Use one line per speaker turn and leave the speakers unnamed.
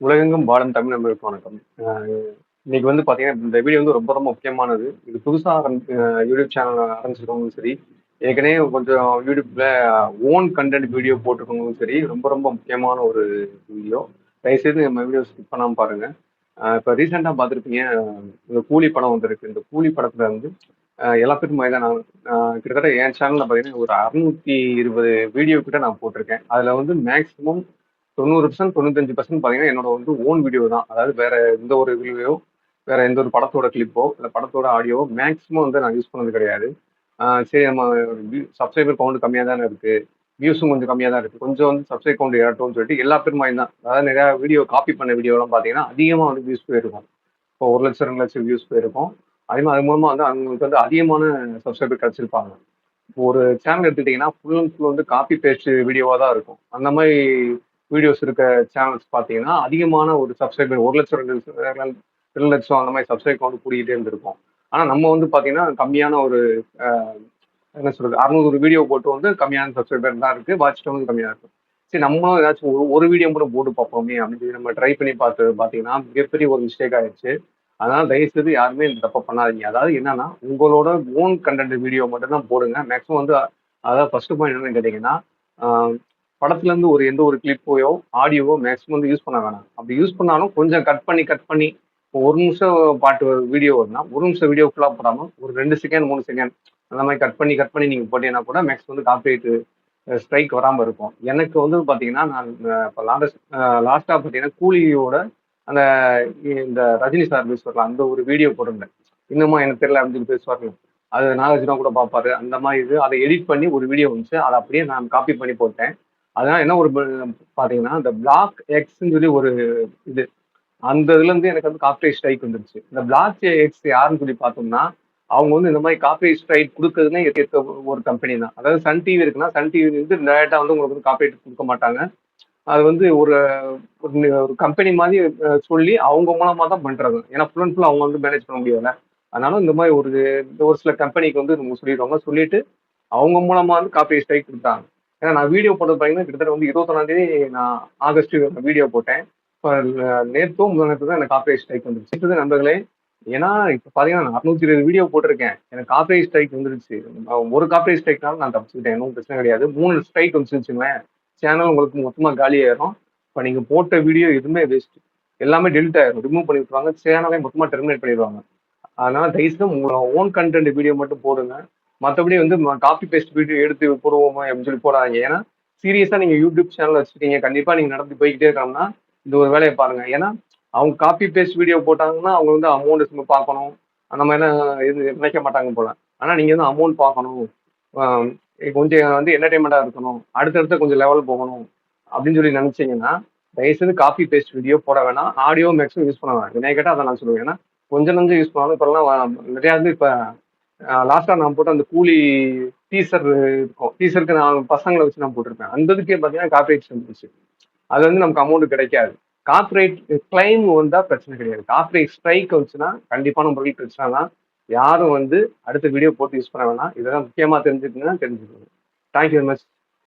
உலகெங்கும் பாடம் தமிழ் நம்பருக்கு வணக்கம். இன்னைக்கு வந்து பார்த்தீங்கன்னா, இந்த வீடியோ வந்து ரொம்ப ரொம்ப முக்கியமானது. இது புதுசா ஆரம்பி யூடியூப் சேனல் ஆரம்பிச்சிருக்கவங்களும் சரி, ஏற்கனவே கொஞ்சம் யூடியூப்ல ஓன் கண்டென்ட் வீடியோ போட்டிருக்கவங்களும் சரி, ரொம்ப ரொம்ப முக்கியமான ஒரு வீடியோ. தயவுசெய்து நம்ம வீடியோ ஸ்கிப் பண்ணாம பாருங்க. இப்போ இப்ப பார்த்துருப்பீங்க, இந்த கூலி படம் வந்திருக்கு. இந்த கூலி படத்துல வந்து அ எல்லா பேருக்கும் தான் நான் கிட்டத்தட்ட என் சேனல்ல பார்த்தீங்கன்னா, ஒரு 620 வீடியோ கிட்ட நான் போட்டிருக்கேன். அதுல வந்து மேக்ஸிமம் 90% 95% பார்த்தீங்கன்னா, என்னோட வந்து ஓன் வீடியோ தான். அதாவது வேற எந்த ஒரு வீடியோவோ, வேற எந்த ஒரு படத்தோட கிளிப்போ, இல்லை படத்தோட ஆடியோவோ மேக்ஸிமம் வந்து நான் யூஸ் பண்ணது கிடையாது. சரி நம்ம சப்ஸ்கிரைபர் கவுண்ட் கம்மியாக தானே இருக்கு. வியூஸும் கொஞ்சம் கம்மியாக தான் இருக்கு. கொஞ்சம் வந்து சப்ஸ்கிரைப் கவுண்ட் ஏறட்டும்னு சொல்லிட்டு எல்லா பேர் தான். அதாவது நிறையா வீடியோ காப்பி பண்ண வீடியோலாம் பார்த்தீங்கன்னா, அதிகமாக வந்து வியூஸ் போயிருக்கும். இப்போ ஒரு லட்சம் ரெண்டு லட்சம் வியூஸ் போயிருக்கும். அதே மாதிரி அது மூலமாக வந்து அவங்களுக்கு வந்து அதிகமான சப்ஸ்கிரைபர் கிடச்சிருப்பாங்க ஒரு சேனல் எடுத்துக்கிட்டிங்கன்னா ஃபுல் அண்ட் ஃபுல் வந்து காப்பி பேஸ்ட் வீடியோவாக தான் இருக்கும். அந்த மாதிரி வீடியோஸ் இருக்க சேனல்ஸ் பார்த்தீங்கன்னா, அதிகமான ஒரு சப்ஸ்கிரைபர் 1,00,000 2,00,000 2,00,000 அந்த மாதிரி சப்ஸ்கிரைப் கவுண்ட் கூடிக்கிட்டே இருந்திருக்கும். ஆனால் நம்ம வந்து பார்த்தீங்கன்னா, கம்மியான ஒரு என்ன சொல்றது 600 வீடியோ போட்டு வந்து கம்மியான சப்ஸ்கிரைபர் தான் இருக்கு. வாட்ச் வந்து கம்மியாக இருக்கும் சரி நம்மளும் ஏதாச்சும் ஒரு ஒரு வீடியோ கூட போட்டு பார்ப்போமே அப்படின்னு சொல்லி நம்ம ட்ரை பண்ணி பார்த்து பார்த்தீங்கன்னா, மிகப்பெரிய ஒரு மிஸ்டேக் ஆயிடுச்சு அதனால தயவுசெய்து யாருமே இந்த தப்பை பண்ணாதீங்க. அதாவது என்னன்னா, உங்களோட ஓன் கண்டென்ட் வீடியோ மட்டும் தான் போடுங்க. மேக்ஸிமம் வந்து அதாவது ஃபர்ஸ்ட் பாயிண்ட் என்னன்னு கேட்டீங்கன்னா, படத்துல இருந்து ஒரு எந்த ஒரு கிளிப்போயோ ஆடியோவோ மேக்ஸிமம் வந்து யூஸ் பண்ண வேணாம். அப்படி யூஸ் பண்ணாலும் கொஞ்சம் கட் பண்ணி, கட் பண்ணி ஒரு நிமிஷம் பாட்டு வீடியோ வருதுன்னா, ஒரு நிமிஷம் வீடியோ ஃபுல்லாக போடாமல் ஒரு ரெண்டு செகண்ட், மூணு செகண்ட் அந்த மாதிரி கட் பண்ணி, கட் பண்ணி நீங்கள் போட்டீங்கன்னா கூட மேக்ஸ் வந்து காப்பிரைட்டு ஸ்ட்ரைக் வராமல் இருக்கும். எனக்கு வந்து பார்த்தீங்கன்னா, நான் இப்போ லாஸ்ட் லாஸ்ட்டாக பார்த்தீங்கன்னா, கூலியோட அந்த இந்த ரஜினி சார் பேசுவார்ல, அந்த ஒரு வீடியோ போட்டிருந்தேன். இன்னுமா எனக்கு தெரியல அப்படின்னு சொல்லி பேசுவார்ல. அது நாகார்ஜுனா கூட பார்ப்பாரு. அந்த மாதிரி இது அதை எடிட் பண்ணி ஒரு வீடியோ வந்துச்சு. அதை அப்படியே நான் காப்பி பண்ணி போட்டேன். அதனால என்ன ஒரு பார்த்தீங்கன்னா, இந்த பிளாக் எக்ஸ்ன்னு சொல்லி ஒரு இது. அந்த இதுலருந்து எனக்கு வந்து காப்பி ஸ்ட்ரைக் வந்துருச்சு. இந்த பிளாக் எக்ஸ் யாருன்னு சொல்லி பார்த்தோம்னா, அவங்க வந்து இந்த மாதிரி காப்பி ஸ்ட்ரைக் குடுக்குறதுன்னே ஒரு கம்பெனி தான். அதாவது சன் டிவி இருக்குன்னா, சன் டிவி வந்து டேரக்டா வந்து உங்களுக்கு வந்து காப்பிரைட் கொடுக்க மாட்டாங்க. அது வந்து ஒரு ஒரு கம்பெனி மாதிரி சொல்லி அவங்க மூலமா தான் பண்றாங்க ஏன்னா ஃபுல் அண்ட் ஃபுல் அவங்க வந்து மேனேஜ் பண்ண முடியல அதனால இந்த மாதிரி ஒரு ஒரு சில கம்பெனிக்கு வந்து சொல்லிடுவாங்க சொல்லிட்டு அவங்க மூலமா வந்து காப்பி ஸ்ட்ரைக் கொடுத்தாங்க ஏன்னா நான் வீடியோ போட்டது பார்த்தீங்கன்னா, கிட்டத்தட்ட வந்து 21 தேதி நான் ஆகஸ்ட் வீடியோ போட்டேன். இப்போ நேத்தோ முந்தா தான் எனக்கு காப்பிரைட் ஸ்ட்ரைக் வந்துருச்சு. அடுத்தது நண்பர்களே, ஏன்னா இப்போ பார்த்தீங்கன்னா, நான் 620 வீடியோ போட்டிருக்கேன். எனக்கு காப்பிரைட் ஸ்ட்ரைக் வந்துருச்சு. ஒரு காப்பிரைட் ஸ்ட்ரைக்னால நான் தப்பிச்சுக்கிட்டேன். ஒன்றும் பிரச்சனை கிடையாது. மூணு ஸ்ட்ரைக் வந்துச்சுங்களேன் சேனல் உங்களுக்கு காலி காலியாயிரும். இப்போ நீங்கள் போட்ட வீடியோ எதுவுமே வேஸ்ட். எல்லாமே டெலிட் ஆயிரும். ரிமூவ் பண்ணி விட்டுருவாங்க. சேனலே மொத்தமாக டெர்மினேட் பண்ணிடுவாங்க அதனால தயவுசெய்து உங்களோட ஓன் கண்டென்ட் வீடியோ மட்டும் போடுங்க. மற்றபடி வந்து காப்பி பேஸ்ட் வீடியோ எடுத்து போடுவோமா அப்படின்னு சொல்லி போடாதீங்க. ஏன்னா, சீரியஸாக நீங்கள் யூடியூப் சேனல் வச்சுருக்கீங்க கண்டிப்பாக நீங்கள் நடந்து போய்கிட்டே இருக்கணும்னா, இந்த ஒரு வேலையை பாருங்க. ஏன்னா, அவங்க காப்பி பேஸ்ட் வீடியோ போட்டாங்கன்னா, அவங்க வந்து அமௌண்ட் சும்மா பார்க்கணும். அந்த மாதிரிலாம் இது நினைக்க மாட்டாங்க போல. ஆனால் நீங்கள் வந்து அமௌண்ட் பார்க்கணும். கொஞ்சம் வந்து என்டர்டைன்மெண்ட்டாக இருக்கணும். அடுத்தடுத்த கொஞ்சம் லெவல் போகணும். அப்படின்னு சொல்லி நினச்சிங்கன்னா தயவுசெய்து காப்பி பேஸ்ட் வீடியோ போட வேணாம். ஆடியோ மேக்ஸிமம் யூஸ் பண்ண வேணாம். என்னைய கேட்டால் அதை நான் சொல்லுவேன். ஏன்னா, கொஞ்சம் நஞ்சம் யூஸ் பண்ணாலும் இப்போல்லாம் நிறையா வந்து இப்போ லாஸ்ட்டாக நான் போட்ட அந்த கூலி டீசர் இருக்கும். டீசருக்கு நான் பசங்களை வச்சு நான் போட்டிருப்பேன். அந்த இதுக்கே பார்த்தீங்கன்னா, காப்பிரைட்ஸ் வந்துருச்சு. அது வந்து நமக்கு அமௌண்ட் கிடைக்காது. காப்பிரைட் கிளைம் வந்தா பிரச்சனை கிடையாது. காப்பிரைட் ஸ்ட்ரைக் வந்துச்சுன்னா, கண்டிப்பான முறையில் பிரச்சனை தான். யாரும் வந்து அடுத்த வீடியோ போட்டு யூஸ் பண்ண வேணாம். இதெல்லாம் முக்கியமா தெரிஞ்சுக்கணும்னா தெரிஞ்சுக்கணும் தேங்க் யூ வெரி மச்.